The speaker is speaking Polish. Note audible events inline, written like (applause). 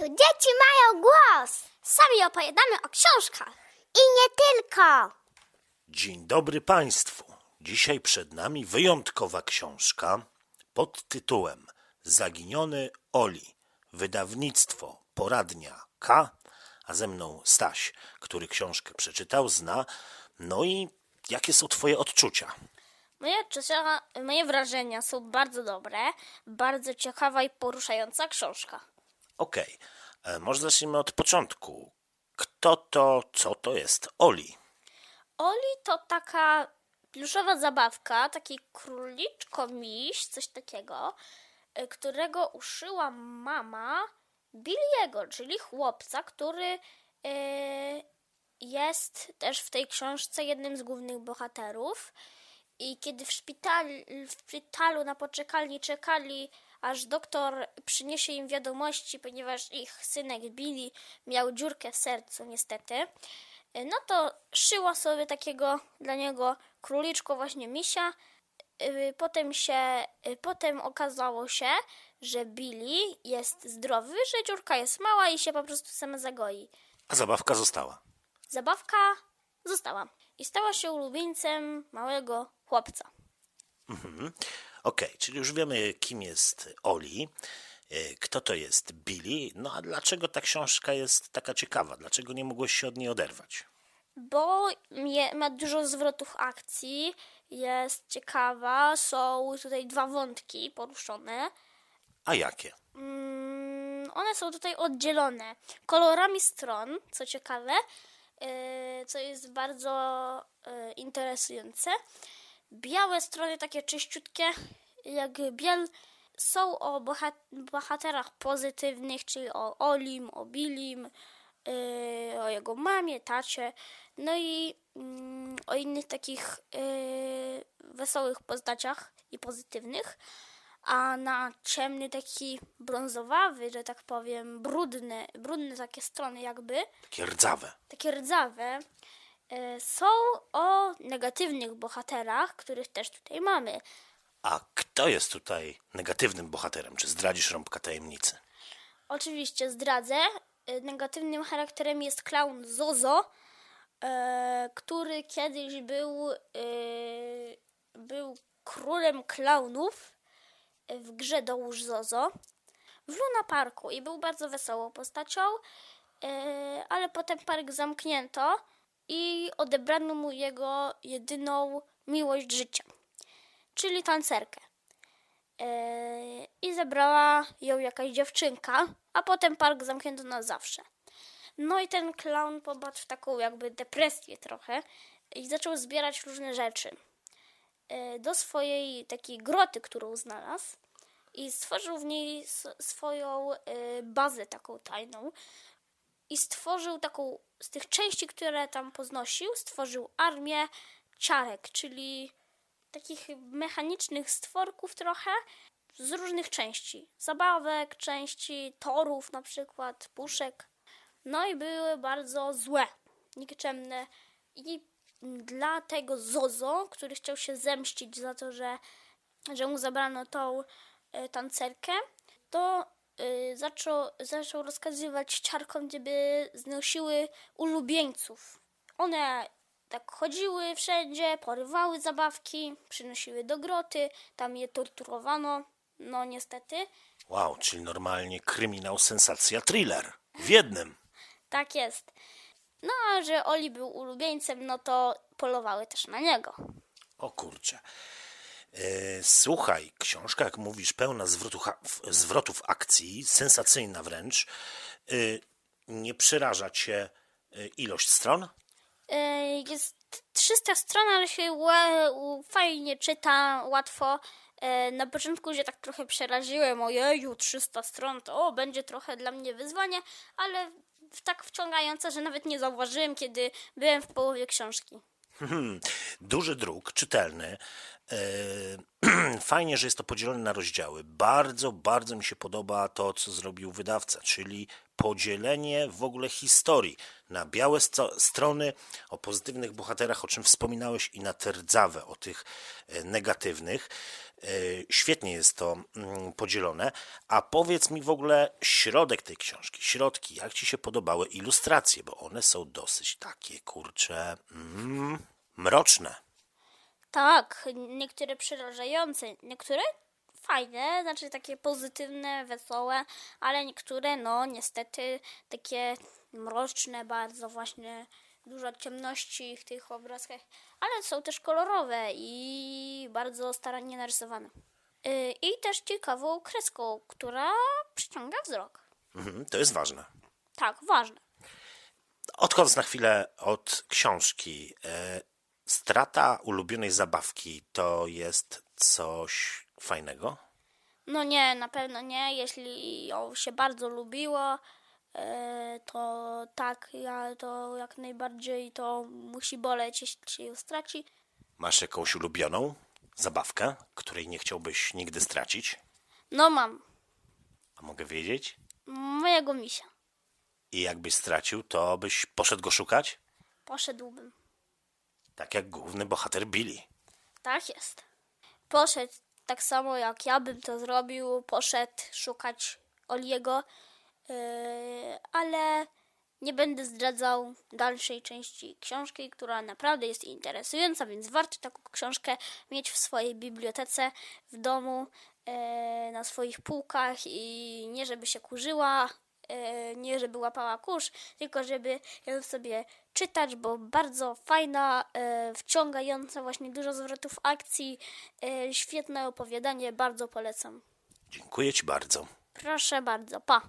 Tu dzieci mają głos. Sami opowiadamy o książkach. I nie tylko. Dzień dobry Państwu. Dzisiaj przed nami wyjątkowa książka pod tytułem Zaginiony Oli. Wydawnictwo Poradnia K, a ze mną Staś, który książkę przeczytał, zna. No i jakie są Twoje odczucia? Moje odczucia, moje wrażenia są bardzo dobre. Bardzo ciekawa i poruszająca książka. Okej, e, może zacznijmy od początku. Kto to, co to jest Oli? Oli to taka pluszowa zabawka, taki króliczko miś, coś takiego, y, którego uszyła mama Billiego, czyli chłopca, który y, jest też w tej książce jednym z głównych bohaterów. I kiedy w, szpital, w szpitalu na poczekalni czekali, aż doktor przyniesie im wiadomości, ponieważ ich synek Billy miał dziurkę w sercu, niestety, no to szyła sobie takiego dla niego króliczko właśnie misia. Yy, Potem się, yy, potem okazało się, że Billy jest zdrowy, że dziurka jest mała i się po prostu sama zagoi. A zabawka została. Zabawka została i stała się ulubieńcem małego chłopca. Okej, czyli już wiemy, kim jest Oli, e, kto to jest Billy, no a dlaczego ta książka jest taka ciekawa? Dlaczego nie mogłeś się od niej oderwać? bo ma dużo zwrotów akcji, jest ciekawa, są tutaj dwa wątki poruszone. A jakie? Mm, one są tutaj oddzielone kolorami stron, co ciekawe, yy, co jest bardzo yy, interesujące. Białe strony, takie czyściutkie, jak biel, są o bohat- bohaterach pozytywnych, czyli o Olim, o Billim, yy, o jego mamie, tacie, no i mm, o innych takich yy, wesołych postaciach i pozytywnych. A na ciemny, taki brązowawy, że tak powiem, brudne, brudne takie strony jakby, Takie rdzawe. takie rdzawe, są o negatywnych bohaterach, których też tutaj mamy. A kto jest tutaj negatywnym bohaterem? Czy zdradzisz rąbka tajemnicy? Oczywiście zdradzę. y, Negatywnym charakterem jest klaun Zozo, e, który kiedyś był, był królem klaunów w grze Dołóż Zozo w Luna Parku i był bardzo wesołą postacią, e, ale potem park zamknięto i odebrano mu jego jedyną miłość życia, czyli tancerkę. Yy, i zebrała ją jakaś dziewczynka, a potem park zamknięto na zawsze. No i ten clown popadł w taką jakby depresję trochę i zaczął zbierać różne rzeczy yy, do swojej takiej groty, którą znalazł i stworzył w niej swoją yy, bazę taką tajną i stworzył taką, z tych części, które tam poznosił, stworzył armię ciarek, czyli takich mechanicznych stworków trochę z różnych części. Zabawek, części torów na przykład, puszek. No i były bardzo złe, nikczemne. I dla tego Zozo, który chciał się zemścić za to, że, że mu zabrano tą e, tancerkę, to e, zaczął, zaczął rozkazywać ciarkom, żeby znosiły ulubieńców. One tak chodziły wszędzie, porywały zabawki, przynosiły do groty, tam je torturowano. No niestety, Wow, czyli normalnie kryminał, sensacja, thriller. W jednym. (laughs) tak jest. No a że Oli był ulubieńcem, no to polowały też na niego. O kurczę. E, słuchaj, książka, jak mówisz, pełna zwrotów, zwrotów akcji, sensacyjna wręcz. E, nie przeraża cię e, ilość stron? Jest 300 stron, ale się fajnie czyta, łatwo. Na początku się tak trochę przeraziłem, ojeju, 300 stron, to o, będzie trochę dla mnie wyzwanie, ale tak wciągające, że nawet nie zauważyłem, kiedy byłem w połowie książki. Hmm, duży druk, czytelny. E, Fajnie, że jest to podzielone na rozdziały. Bardzo, bardzo mi się podoba to, co zrobił wydawca, czyli podzielenie w ogóle historii na białe strony o pozytywnych bohaterach, o czym wspominałeś, i na te rdzawe, o tych e, negatywnych. Y, Świetnie jest to mm, podzielone. A powiedz mi w ogóle środek tej książki, środki, jak ci się podobały ilustracje, bo one są dosyć takie, kurcze, mm, mroczne. Tak, niektóre przerażające, niektóre fajne, znaczy takie pozytywne, wesołe, ale niektóre, no niestety, takie mroczne bardzo właśnie, dużo ciemności w tych obrazkach, ale są też kolorowe i bardzo starannie narysowane. Yy, I też ciekawą kreską, która przyciąga wzrok. Mhm, to jest ważne. Tak, ważne. Odchodząc na chwilę od książki, e, strata ulubionej zabawki to jest coś fajnego? No nie, na pewno nie. Jeśli ją się bardzo lubiło, e, to tak, ja to jak najbardziej to musi boleć, jeśli się ją straci. Masz jakąś ulubioną zabawkę, której nie chciałbyś nigdy stracić? No mam A mogę wiedzieć? mojego misia. I jakbyś stracił, to byś poszedł go szukać? Poszedłbym. Tak jak główny bohater Billy. Tak jest. Poszedł tak samo jak ja bym to zrobił, poszedł szukać Oliego, e, ale nie będę zdradzał dalszej części książki, która naprawdę jest interesująca, więc warto taką książkę mieć w swojej bibliotece, w domu, e, na swoich półkach i nie żeby się kurzyła, nie żeby łapała kurz, tylko żeby ją sobie czytać, bo bardzo fajna, e, wciągająca, właśnie dużo zwrotów akcji, e, świetne opowiadanie, bardzo polecam. Dziękuję ci bardzo. Proszę bardzo, pa.